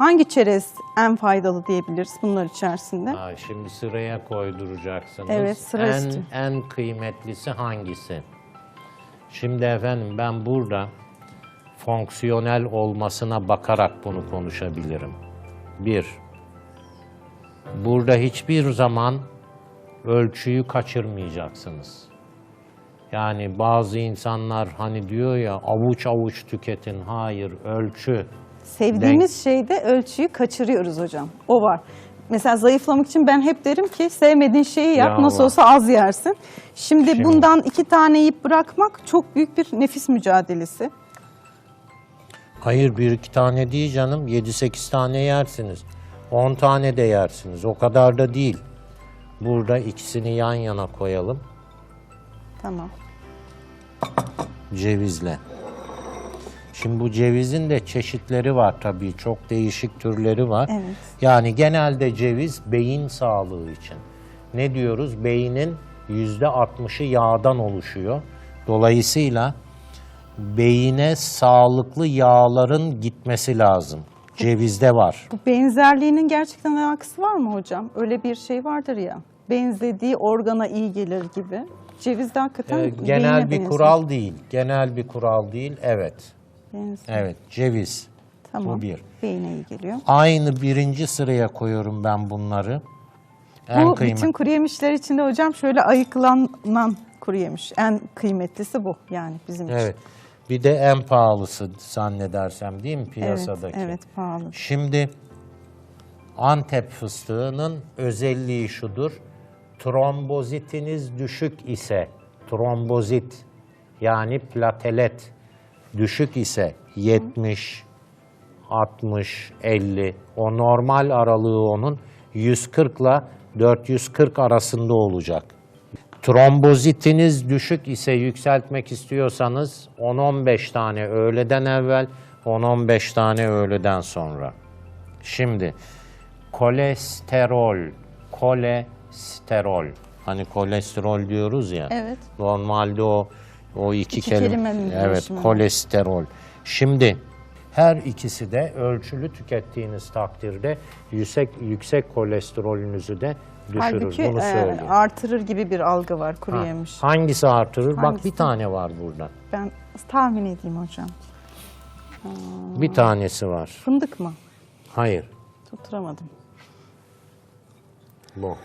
Hangi çerez en faydalı diyebiliriz bunlar içerisinde? Ha, şimdi sıraya koyduracaksınız. Evet, sıra en, en kıymetlisi hangisi? Şimdi efendim ben burada fonksiyonel olmasına bakarak bunu konuşabilirim. Bir, burada hiçbir zaman ölçüyü kaçırmayacaksınız. Yani bazı insanlar hani diyor ya avuç avuç tüketin. Hayır, ölçü. Sevdiğimiz şeyde ölçüyü kaçırıyoruz hocam. O var. Mesela zayıflamak için ben hep derim ki sevmediğin şeyi yap Ya nasıl olsa az yersin. Şimdi, Şimdi- bundan iki tane yiyip bırakmak çok büyük bir nefis mücadelesi. Hayır bir iki tane değil canım. 7-8 tane yersiniz. 10 tane de yersiniz. O kadar da değil. Burada ikisini yan yana koyalım. Tamam. Cevizle. Şimdi bu cevizin de çeşitleri var tabii. Çok değişik türleri var. Evet. Yani genelde ceviz beyin sağlığı için. Ne diyoruz? Beynin yüzde 60'ı yağdan oluşuyor. Dolayısıyla beyine sağlıklı yağların gitmesi lazım. Cevizde var. Bu benzerliğinin gerçekten alakası var mı hocam? Öyle bir şey vardır ya. Benzediği organa iyi gelir gibi. Ceviz de hakikaten Ee, genel bir benziyor. kural değil. Genel bir kural değil. Evet. Benziyor. Evet. Ceviz. Tamam. Bu bir. Beyine iyi geliyor. Aynı birinci sıraya koyuyorum ben bunları. En bu kıymet- bütün kuru yemişler içinde hocam şöyle ayıklanan kuru yemiş. En kıymetlisi bu yani bizim için. Evet. Bir de en pahalısı zannedersem değil mi Evet, piyasadaki? evet pahalı. Şimdi Antep fıstığının özelliği şudur. Trombozitiniz düşük ise, trombozit yani platelet düşük ise 70, 60, 50, o normal aralığı onun 140 ile 440 arasında olacak. Trombozitiniz düşük ise yükseltmek istiyorsanız 10-15 tane öğleden evvel, 10-15 tane öğleden sonra. Şimdi kolesterol, kolesterol. Hani kolesterol diyoruz ya. Evet. Normalde o o iki, İki kelime. kelimenin Evet, kolesterol. Şimdi her ikisi de ölçülü tükettiğiniz takdirde yüksek yüksek kolesterolünüzü de düşürür. Halbuki Bunu e, artırır gibi bir algı var kuru Ha, yemiş. Hangisi artırır? Bak Hangisi? bir tane var burada. Ben tahmin edeyim hocam. Bir tanesi var. Fındık mı? Hayır. Tutturamadım. Bu.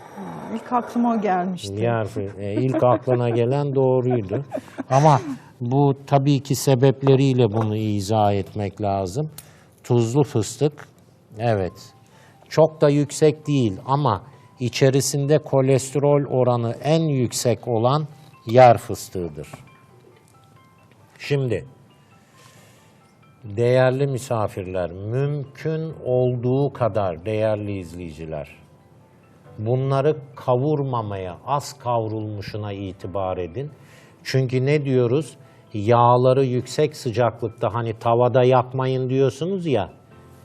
İlk aklıma o gelmişti. Diğer e, ilk aklına gelen doğruydu. Ama bu tabii ki sebepleriyle bunu izah etmek lazım. Tuzlu fıstık, evet. Çok da yüksek değil ama içerisinde kolesterol oranı en yüksek olan yer fıstığıdır. Şimdi değerli misafirler, mümkün olduğu kadar değerli izleyiciler, bunları kavurmamaya, az kavrulmuşuna itibar edin. Çünkü ne diyoruz? Yağları yüksek sıcaklıkta hani tavada yakmayın diyorsunuz ya.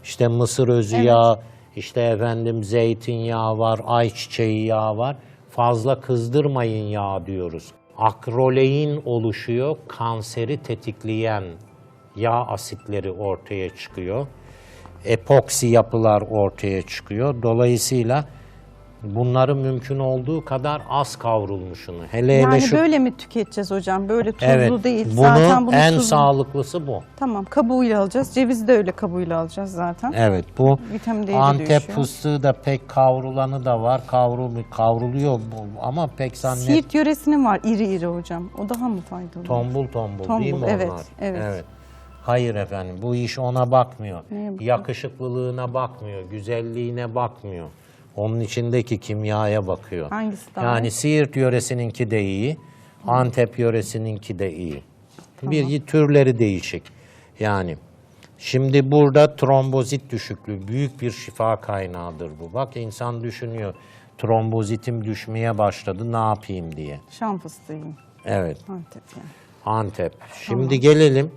İşte mısır özü yağı, işte efendim zeytinyağı var, ayçiçeği yağı var. Fazla kızdırmayın yağ diyoruz. Akrolein oluşuyor, kanseri tetikleyen yağ asitleri ortaya çıkıyor. Epoksi yapılar ortaya çıkıyor. Dolayısıyla bunları mümkün olduğu kadar az kavrulmuşunu. Hele hele Yani şu böyle mi tüketeceğiz hocam? Böyle tuzlu evet, değil. bunu zaten bunu en tuzlu- sağlıklısı bu. Tamam kabuğuyla alacağız. Cevizi de öyle kabuğuyla alacağız zaten. Evet bu Vitamin Antep fıstığı da pek kavrulanı da var. Kavrul, kavruluyor bu ama pek zannet Siirt yöresinin var iri iri hocam. O daha mı faydalı? tombul tombul, Tombul, değil mi evet, onlar? evet. Hayır efendim bu iş ona bakmıyor. Yakışıklılığına bakmıyor, güzelliğine bakmıyor. Onun içindeki kimyaya bakıyor. Hangisi daha Yani iyi? Siirt yöresininki de iyi, Antep yöresininki de iyi. Bir türleri değişik. Yani şimdi burada trombozit düşüklüğü büyük bir şifa kaynağıdır bu. Bak insan düşünüyor. Trombozitim düşmeye başladı ne yapayım diye. Şam fıstığıyım. Evet. Antep yani. Antep. Şimdi gelelim.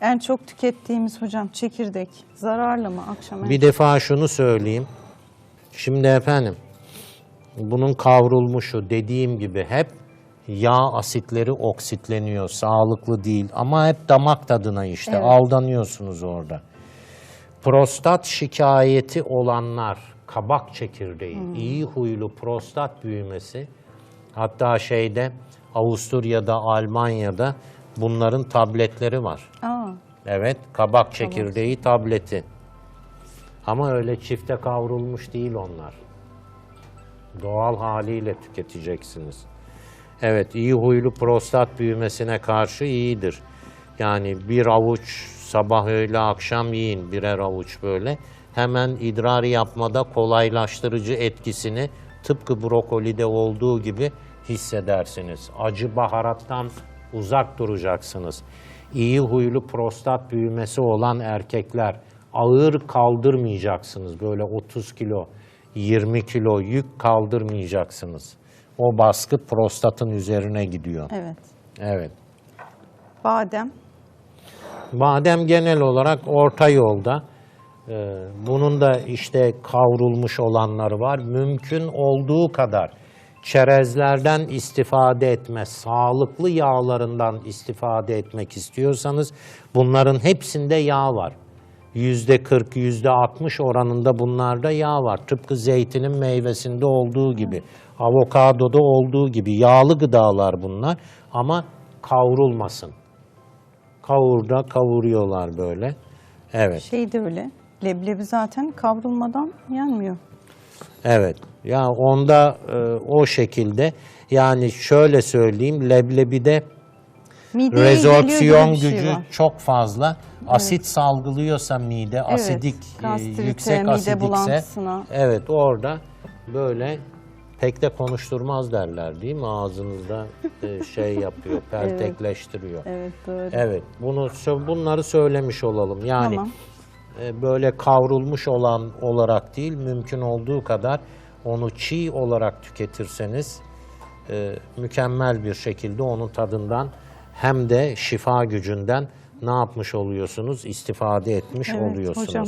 En çok tükettiğimiz hocam çekirdek. Zararlı mı akşam? Bir defa şunu söyleyeyim. Şimdi efendim bunun kavrulmuşu dediğim gibi hep yağ asitleri oksitleniyor. Sağlıklı değil ama hep damak tadına işte Evet. aldanıyorsunuz orada. Prostat şikayeti olanlar, kabak çekirdeği, iyi huylu prostat büyümesi, hatta şeyde Avusturya'da, Almanya'da bunların tabletleri var. Aa, Evet, kabak çekirdeği tableti. Ama öyle çifte kavrulmuş değil onlar. Doğal haliyle tüketeceksiniz. Evet, iyi huylu prostat büyümesine karşı iyidir. Yani bir avuç sabah öğle akşam yiyin birer avuç böyle. Hemen idrar yapmada kolaylaştırıcı etkisini tıpkı brokolide olduğu gibi hissedersiniz. Acı baharattan uzak duracaksınız. İyi huylu prostat büyümesi olan erkekler ağır kaldırmayacaksınız. Böyle 30 kilo, 20 kilo yük kaldırmayacaksınız. O baskı prostatın üzerine gidiyor. evet. Evet. Badem. Badem genel olarak orta yolda. Ee, bunun da işte kavrulmuş olanları var. Mümkün olduğu kadar çerezlerden istifade etme, sağlıklı yağlarından istifade etmek istiyorsanız bunların hepsinde yağ var. Yüzde 40, yüzde 60 oranında bunlarda yağ var. Tıpkı zeytinin meyvesinde olduğu gibi, avokadoda olduğu gibi yağlı gıdalar bunlar ama kavrulmasın. Kavurda kavuruyorlar böyle. Evet, Şey de öyle. Leblebi zaten kavrulmadan yenmiyor. evet. Ya onda e, o şekilde yani şöyle söyleyeyim leblebide Mideye rezorpsiyon şey gücü var. çok fazla. Asit salgılıyorsa mide, asidik, e, gastrite, yüksek mide asidikse bulantısına. evet orada böyle pek de konuşturmaz derler değil mi? Ağzınızda e, şey yapıyor, peltekleştiriyor. Evet doğru. Evet, bunu bunları söylemiş olalım. Yani Tamam. e, böyle kavrulmuş olan olarak değil, mümkün olduğu kadar onu çiğ olarak tüketirseniz mükemmel bir şekilde onun tadından hem de şifa gücünden ne yapmış oluyorsunuz? İstifade etmiş Evet, oluyorsunuz. hocam.